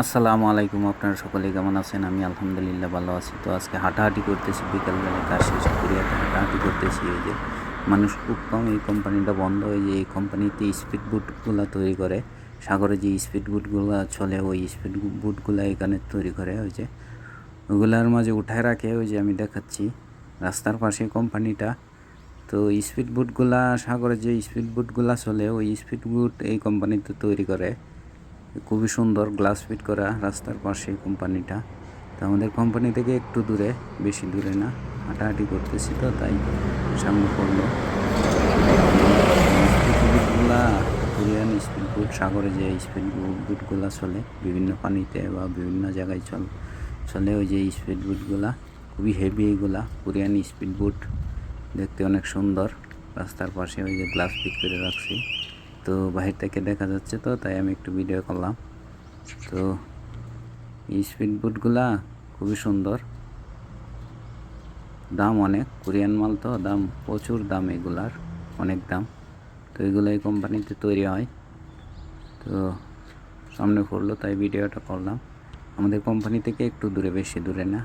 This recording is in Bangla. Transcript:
আসসালামু আলাইকুম আপনারা সকলে কেমন আছেন? আমি আলহামদুলিল্লাহ ভালো আছি। তো আজকে হাঁটাহাঁটি করতেছি বিকালবেলায় কাজ শেষ করে হাঁটাহাঁটি করতেছি। এই যে মানুষ খুব কম এই কোম্পানিটা বন্ধ হয়ে যে এই কোম্পানিতে স্পিড বুটগুলো তৈরি করে। সাগরে যে স্পিড বুটগুলো চলে, ওই স্পিড বুটগুলো এখানে তৈরি করে। ওই যে ওগুলার মাঝে উঠায় রাখে, ওই যে আমি দেখাচ্ছি রাস্তার পাশে কোম্পানিটা। তো স্পিড বুটগুলা সাগরে যে স্পিড বুটগুলা চলে, ওই স্পিড বুট এই কোম্পানিতে তৈরি করে। খুবই সুন্দর গ্লাস ফিট করা রাস্তার পাশে কোম্পানিটা। তো আমাদের কোম্পানি থেকে একটু দূরে, বেশি দূরে না, হাঁটাহাঁটি করতেছি তো, তাই সামনে পড়ল। স্পিডগুলা কোরিয়ান স্পিড বুট সাগরে যে স্পিড বুটগুলা চলে, বিভিন্ন পানিতে বা বিভিন্ন জায়গায় চল, চলে ওই যে স্পিড বুটগুলা খুবই হেভি এগুলা, কোরিয়ান স্পিড বুট দেখতে অনেক সুন্দর। রাস্তার পাশে ওই যে গ্লাস ফিট করে রাখছি। তো বাহির থেকে দেখা যাচ্ছে তো, তাই আমি একটু ভিডিও করলাম। তো স্পিড বুটগুলা খুবই সুন্দর। দাম অনেক, কোরিয়ান মাল তো, দাম প্রচুর দাম এগুলার, অনেক দাম। তো এগুলো এই কোম্পানিতে তৈরি হয়। তো সামনে পড়ল, তাই ভিডিওটা করলাম। আমাদের কোম্পানি থেকে একটু দূরে, বেশি দূরে না।